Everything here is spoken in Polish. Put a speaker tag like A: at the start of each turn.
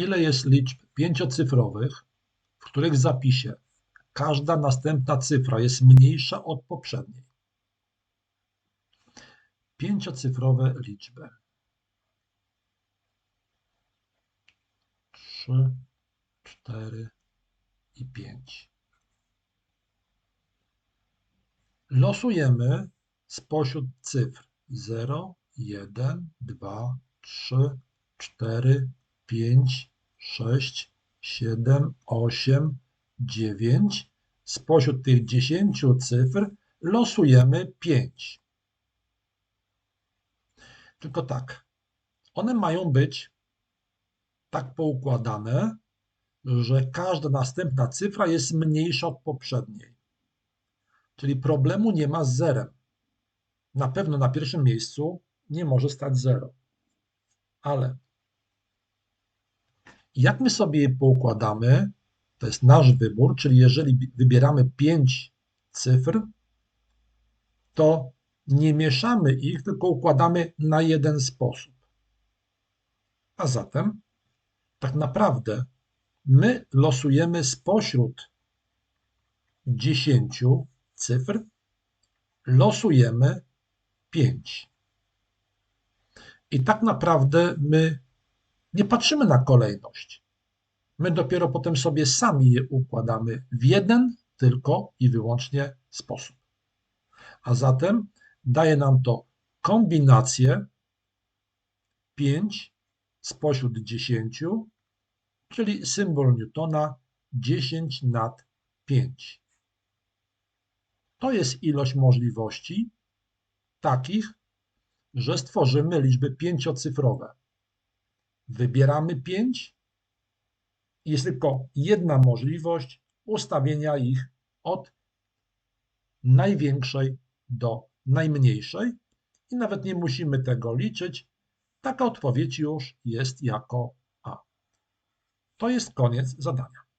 A: ile jest liczb pięciocyfrowych, w których zapisie każda następna cyfra jest mniejsza od poprzedniej. Pięciocyfrowe liczby. 3, 4 i 5. Losujemy spośród cyfr 0, 1, 2, 3, 4, 5, 6, 7, 8, 9. Spośród tych 10 cyfr losujemy 5. Tylko tak, one mają być tak poukładane, że każda następna cyfra jest mniejsza od poprzedniej. Czyli problemu nie ma z zerem. Na pewno na pierwszym miejscu nie może stać 0. Ale jak my sobie je poukładamy, to jest nasz wybór, czyli jeżeli wybieramy 5 cyfr, to nie mieszamy ich, tylko układamy na jeden sposób. A zatem, tak naprawdę, my losujemy spośród 10 cyfr, losujemy 5. I tak naprawdę my nie patrzymy na kolejność. My dopiero potem sobie sami je układamy w jeden tylko i wyłącznie sposób. A zatem daje nam to kombinację 5 spośród 10, czyli symbol Newtona 10 nad 5. To jest ilość możliwości takich, że stworzymy liczby pięciocyfrowe. Wybieramy 5 i jest tylko jedna możliwość ustawienia ich od największej do najmniejszej i nawet nie musimy tego liczyć. Taka odpowiedź już jest jako A. To jest koniec zadania.